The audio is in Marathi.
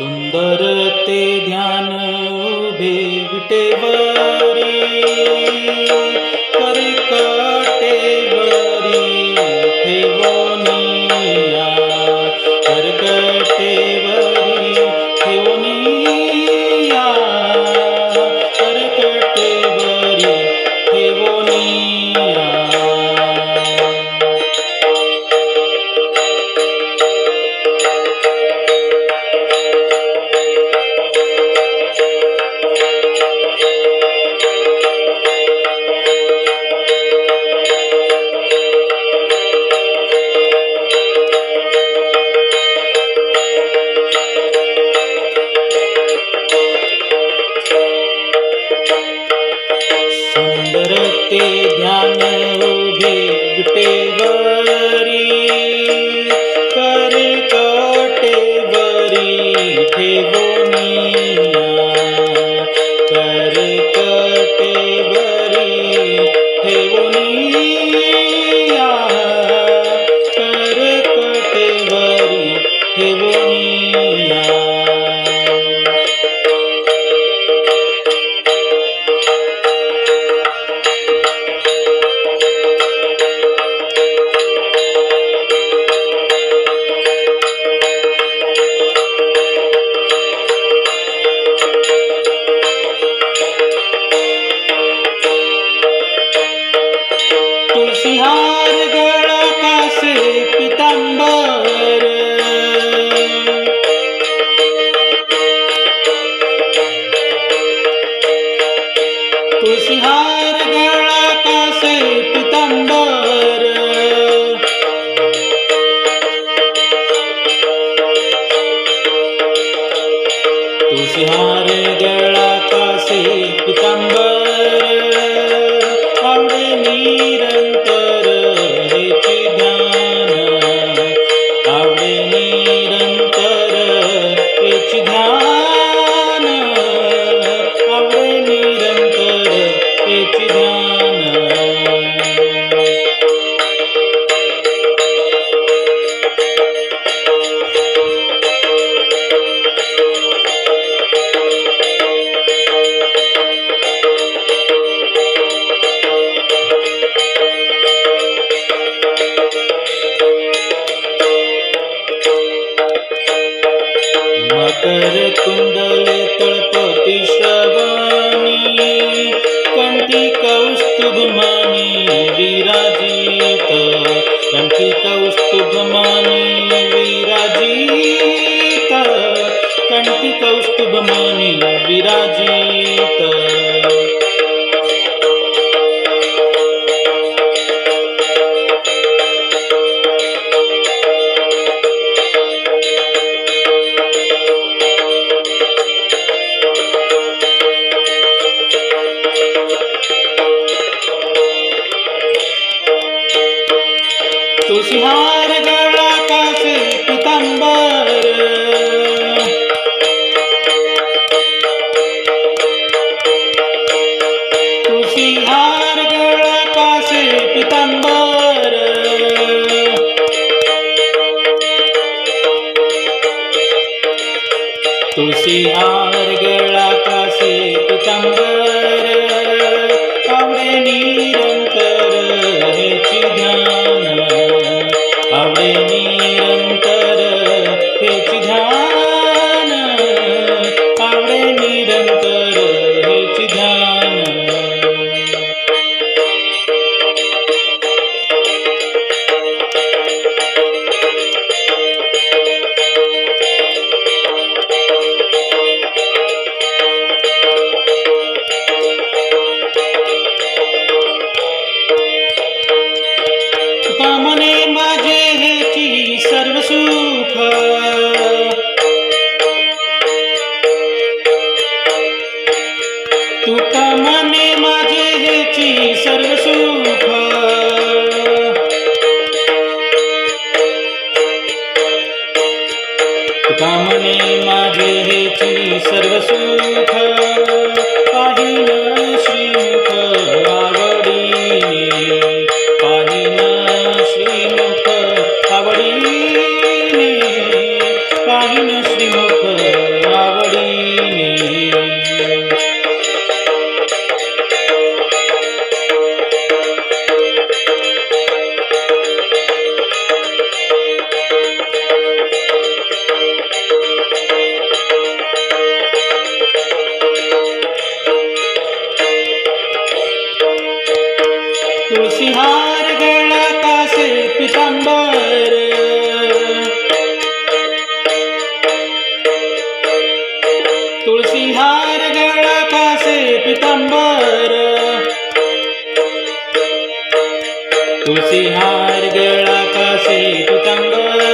सुंदर ते ध्यान उभे विटेवरी करकटेवरी ध्यान उभे विटेवरी कर कटेवरी ठेवोनिया कर कटेवरी ठेवोनिया कर कटेवरी ठेवोनिया तुळशीहार गळा कासे पितांबर. तुळशीहार गळा कासे पितांबर. तुळशीहार गळा कासे पितांबर. स्तुभमानि विराजित। कण्ठितौ स्तुभमानि विराजित। कण्ठितौ स्तुभमानि विराजित। तुषार गळा कासे पितांबर. तुषार गळा कासे पितांबर. तुषार गळा कासे पितांबर. सर्व सुख तुळशी हार गळा कासे पितांबर